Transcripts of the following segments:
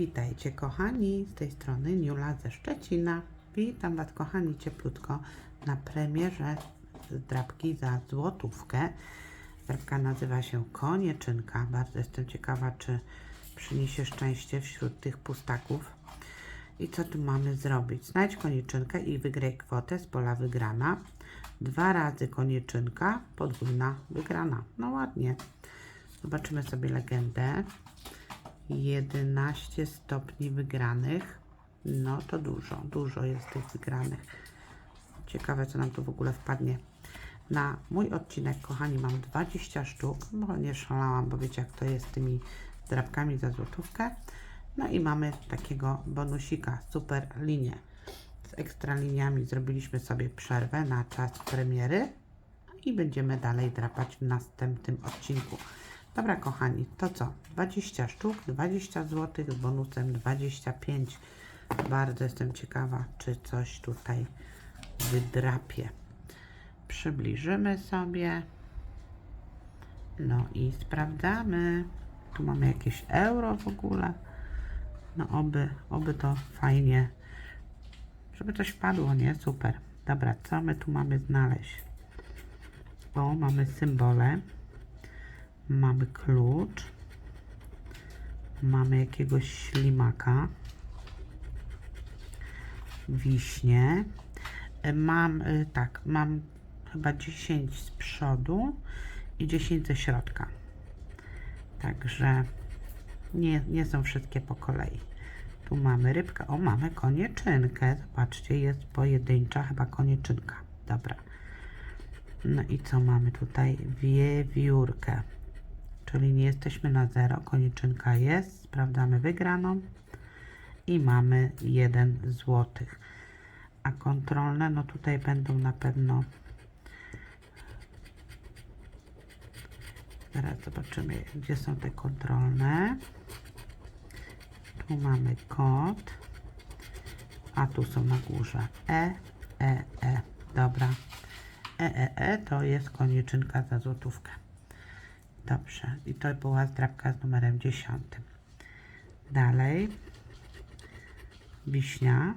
Witajcie kochani, z tej strony Niula ze Szczecina. Witam Was kochani cieplutko na premierze drapki za złotówkę. Drapka nazywa się Konieczynka. Bardzo jestem ciekawa, czy przyniesie szczęście wśród tych pustaków. I co tu mamy zrobić? Znajdź konieczynkę i wygraj kwotę z pola wygrana. Dwa razy konieczynka, podwójna wygrana. No ładnie. Zobaczymy sobie legendę. 11 stopni wygranych. No to dużo, dużo jest tych wygranych. Ciekawe, co nam tu w ogóle wpadnie. Na mój odcinek, kochani, mam 20 sztuk, bo nie szalałam, bo wiecie, jak to jest z tymi drapkami za złotówkę. No i mamy takiego bonusika, super linię. Z ekstra liniami zrobiliśmy sobie przerwę na czas premiery i będziemy dalej drapać w następnym odcinku. Dobra, kochani, to co? 20 sztuk, 20 zł z bonusem 25. Bardzo jestem ciekawa, czy coś tutaj wydrapie. Przybliżymy sobie. No i sprawdzamy. Tu mamy jakieś euro w ogóle. No oby, oby to fajnie, żeby coś wpadło, nie? Super. Dobra, co my tu mamy znaleźć? O, mamy symbole. Mamy klucz. Mamy jakiegoś ślimaka. Wiśnie. E, Mam, y, tak, mam chyba 10 z przodu i 10 ze środka. Także nie, nie są wszystkie po kolei. Tu mamy rybkę. O, mamy konieczynkę. Zobaczcie, jest pojedyncza chyba konieczynka. Dobra. No i co mamy tutaj? Wiewiórkę. Czyli nie jesteśmy na zero. Konieczynka jest. Sprawdzamy wygraną. I mamy 1 złotych. A kontrolne, no tutaj będą na pewno. Zaraz zobaczymy, gdzie są te kontrolne. Tu mamy kod. A tu są na górze. E, E, E. Dobra. E, E, E to jest konieczynka za złotówkę. Dobrze. I to była zdrabka z numerem 10. Dalej. Wiśnia.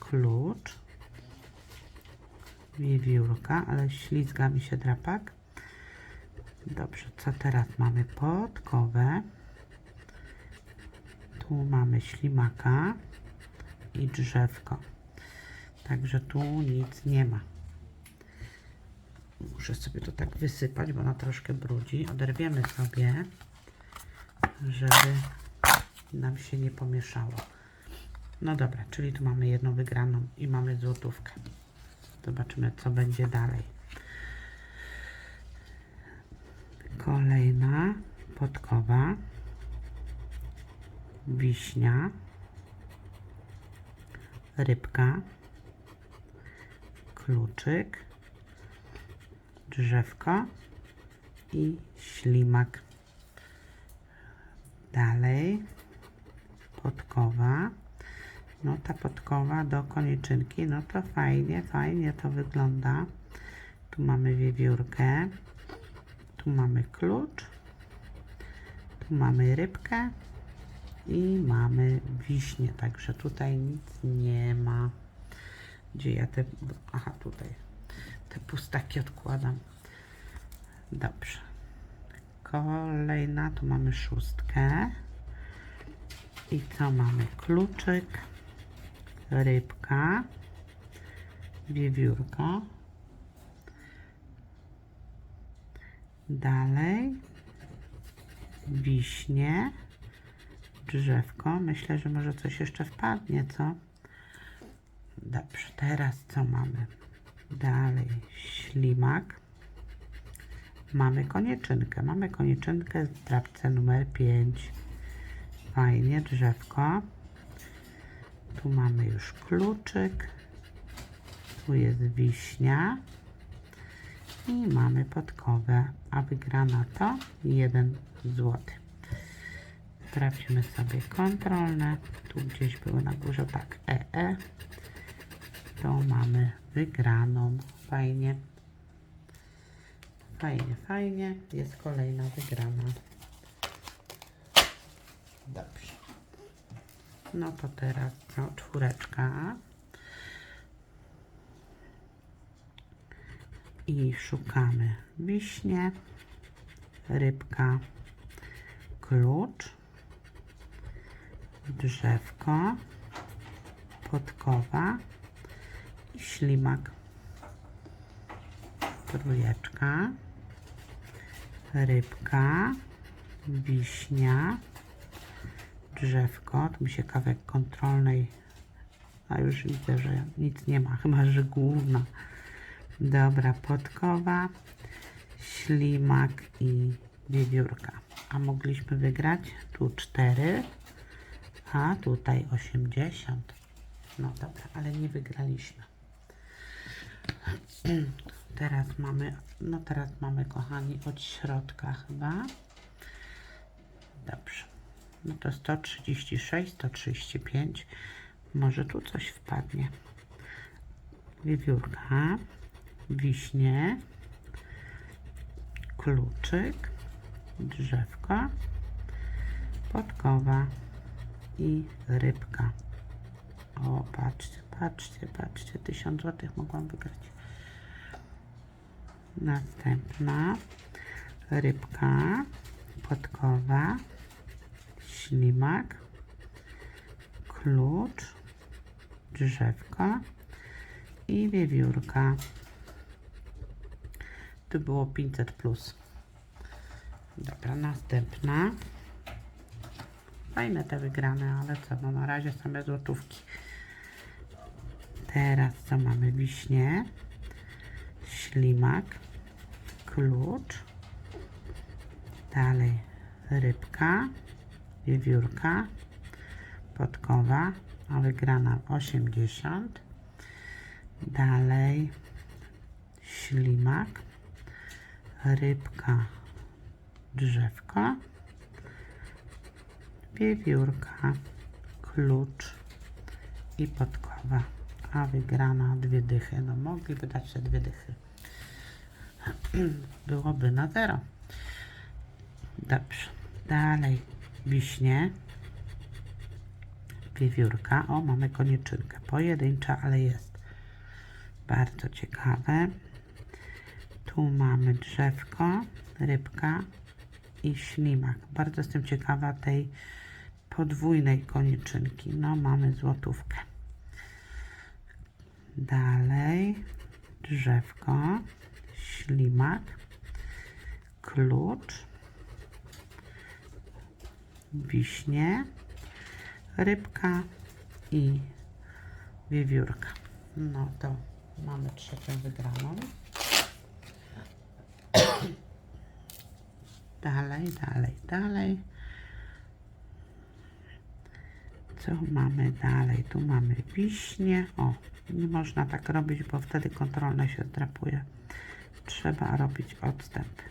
Klucz. Wiewiórka, ale ślizga mi się drapak. Dobrze, co teraz mamy? Podkowę. Tu mamy ślimaka i drzewko. Także tu nic nie ma. Muszę sobie to tak wysypać, bo ona troszkę brudzi. Oderwiemy sobie, żeby nam się nie pomieszało. No dobra, czyli tu mamy jedną wygraną i mamy złotówkę. Zobaczymy, co będzie dalej. Kolejna podkowa. Wiśnia. Rybka. Kluczyk. Drzewko. I ślimak. Dalej. Podkowa. No ta podkowa do koniczynki, no to fajnie, fajnie to wygląda. Tu mamy wiewiórkę. Tu mamy klucz. Tu mamy rybkę. I mamy wiśnie, także tutaj nic nie ma. Gdzie ja te... Aha, tutaj. Pustaki odkładam. Dobrze. Kolejna, tu mamy szóstkę. I co mamy? Kluczyk, rybka, wiewiórka. Dalej wiśnie, drzewko. Myślę, że może coś jeszcze wpadnie, co? Dobrze, teraz co mamy? Dalej ślimak. Mamy konieczynkę. Mamy konieczynkę w drapce numer 5. Fajnie, drzewko. Tu mamy już kluczyk. Tu jest wiśnia. I mamy podkowę. A wygrana to 1 zł. Sprawdźmy sobie kontrolne. Tu gdzieś były na górze, tak, EE. To mamy wygraną. Fajnie. Fajnie, fajnie. Jest kolejna wygrana. No to teraz co? Czwóreczka. I szukamy wiśnie, rybka, klucz, drzewko, podkowa ślimak. Trójeczka, rybka, wiśnia, drzewko. Tu mi się kawek kontrolnej, a już widzę, że nic nie ma, chyba że główna. Dobra, podkowa, ślimak i wiewiórka. A mogliśmy wygrać tu 4, a tutaj 80. No dobra, ale nie wygraliśmy. Teraz mamy, no teraz mamy kochani od środka chyba. Dobrze. No to 136, 135. Może tu coś wpadnie. Wiewiórka, wiśnie, kluczyk, drzewko, podkowa i rybka. O, patrzcie, patrzcie, patrzcie, 1000 złotych mogłam wygrać. Następna rybka, podkowa, ślimak, klucz, drzewko i wiewiórka. Tu było 500 plus. Dobra, następna. Fajne te wygrane, ale co, no na razie same złotówki. Teraz co mamy? Wiśnie, ślimak, klucz, dalej rybka, wiewiórka, podkowa, a wygrana 80, dalej ślimak, rybka, drzewko, wiewiórka, klucz i podkowa, a wygrana dwie dychy. No mogliby dać te dwie dychy. Byłoby na zero. Dobrze. Dalej wiśnie, wiewiórka. O, mamy koniczynkę. Pojedyncza, ale jest. Bardzo ciekawe. Tu mamy drzewko, rybka i ślimak. Bardzo jestem ciekawa tej podwójnej koniczynki. No, mamy złotówkę. Dalej drzewko, ślimak, klucz, wiśnie, rybka i wiewiórka. No to mamy trzecią wygraną. Dalej, dalej, dalej. Co mamy dalej? Tu mamy wiśnie. O, nie można tak robić, bo wtedy kontrolne się zdrapuje. Trzeba robić odstęp.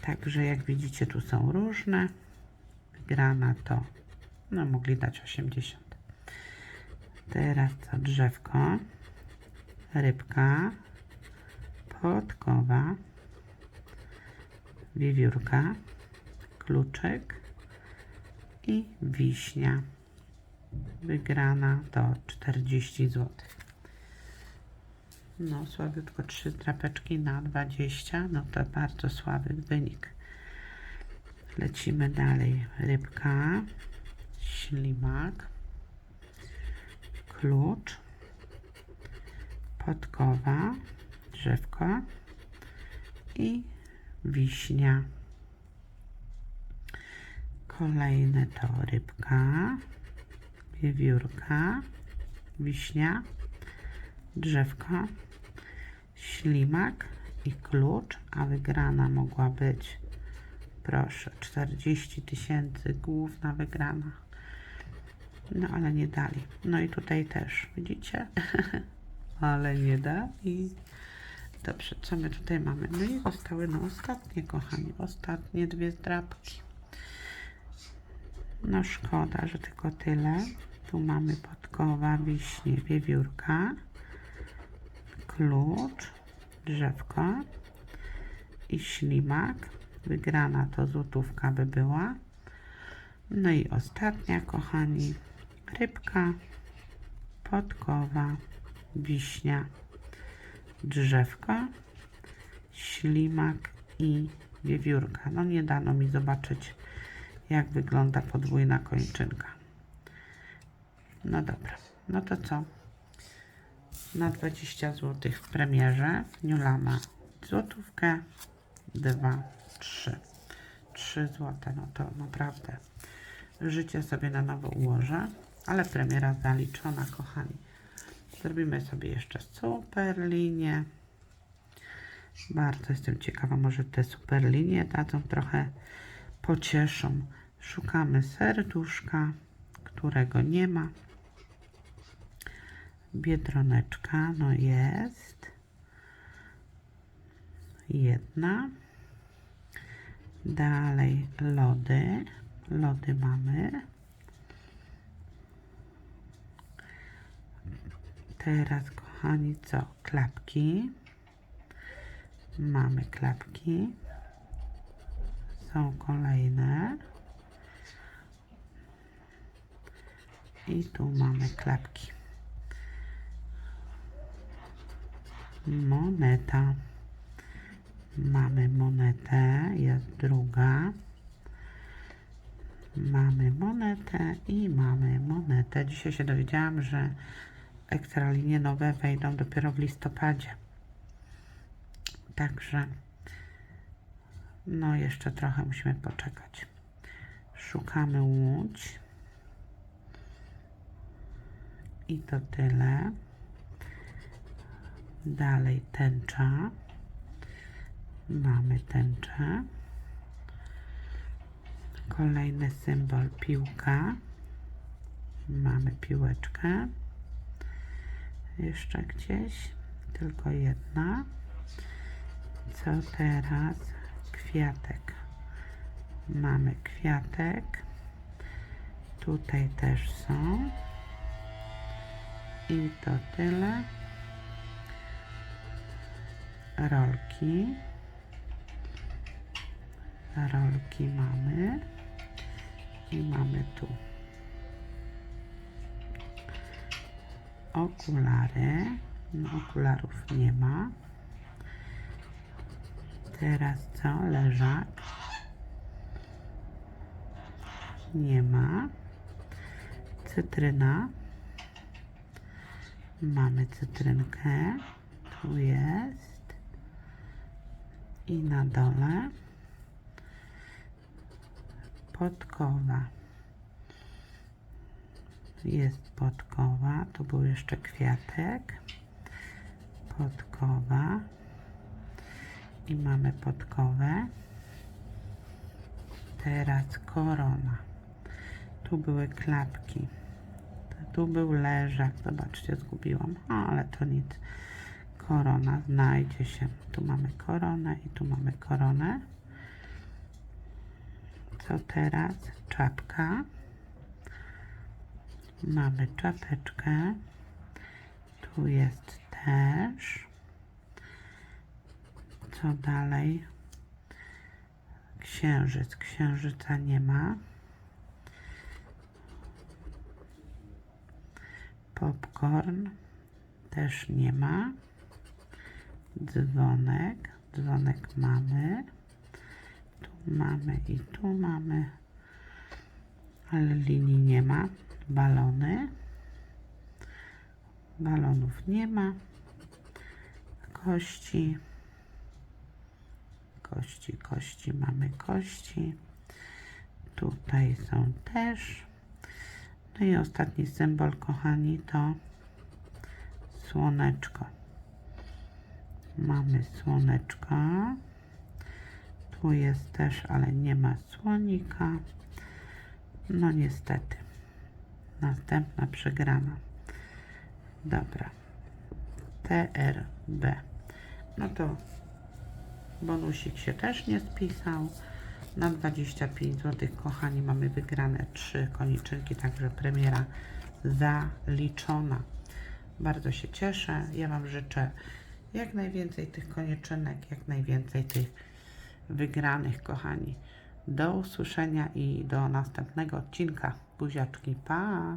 Także jak widzicie, tu są różne. Wygrana to, no mogli dać 80. Teraz co? Drzewko, rybka, podkowa, wiewiórka, kluczek i wiśnia. Wygrana to 40 zł. No, słabiutko trzy drapeczki na 20. No to bardzo słaby wynik. Lecimy dalej. Rybka, ślimak, klucz, podkowa, drzewko i wiśnia. Kolejne to rybka, wiewiórka, wiśnia, drzewko, ślimak i klucz, a wygrana mogła być, proszę, 40 tysięcy, główna wygrana. No ale nie dali. No i tutaj też, widzicie? ale nie dali. Dobrze, co my tutaj mamy? No i zostały no ostatnie, kochani, ostatnie dwie zdrabki. No szkoda, że tylko tyle. Tu mamy podkowa, wiśnie, wiewiórka, klucz, drzewko i ślimak. Wygrana to złotówka by była. No i ostatnia, kochani, rybka, podkowa, wiśnia, drzewko, ślimak i wiewiórka. No nie dano mi zobaczyć, jak wygląda podwójna kończynka. No dobra, no to co? Na 20 zł w premierze Niulama złotówkę, dwa, trzy. 3 złote, no to naprawdę życie sobie na nowo ułożę, ale premiera zaliczona, kochani. Zrobimy sobie jeszcze super linię. Bardzo jestem ciekawa, może te super linie dadzą trochę pocieszą. Szukamy serduszka, którego nie ma. Biedroneczka, no jest. Jedna. Dalej lody. Lody mamy. Teraz, kochani, co? Klapki. Mamy klapki. Są kolejne. I tu mamy klapki. Moneta. Mamy monetę, jest druga. Mamy monetę i mamy monetę. Dzisiaj się dowiedziałam, że ekstralinie nowe wejdą dopiero w listopadzie. Także no jeszcze trochę musimy poczekać. Szukamy łódź. I to tyle. Dalej tęcza. Mamy tęczę. Kolejny symbol piłka. Mamy piłeczkę. Jeszcze gdzieś. Tylko jedna. Co teraz? Kwiatek. Mamy kwiatek. Tutaj też są. I to tyle. Rolki. Rolki mamy. I mamy tu. Okulary. No, okularów nie ma. Teraz co? Leżak. Nie ma. Cytryna. Mamy cytrynkę. Tu jest. I na dole. Podkowa. Jest podkowa. Tu był jeszcze kwiatek. Podkowa i mamy podkowę. Teraz korona. Tu były klapki. Tu był leżak. Zobaczcie, zgubiłam. O, ale to nic. Korona znajdzie się. Tu mamy koronę i tu mamy koronę. Co teraz? Czapka. Mamy czapeczkę. Tu jest też. Co dalej? Księżyc. Księżyca nie ma. Popcorn też nie ma. Dzwonek. Dzwonek mamy. Tu mamy i tu mamy. Ale linii nie ma. Balony. Balonów nie ma. Kości kości, kości, mamy kości. Tutaj są też. No i ostatni symbol, kochani, to słoneczko. Mamy słoneczko. Tu jest też, ale nie ma słonika. No niestety. Następna przegrana. Dobra. TRB. No to Bonusik się też nie spisał. Na 25 zł, kochani, mamy wygrane trzy koniczynki, także premiera zaliczona. Bardzo się cieszę. Ja Wam życzę jak najwięcej tych koniczynek, jak najwięcej tych wygranych, kochani. Do usłyszenia i do następnego odcinka. Buziaczki, pa!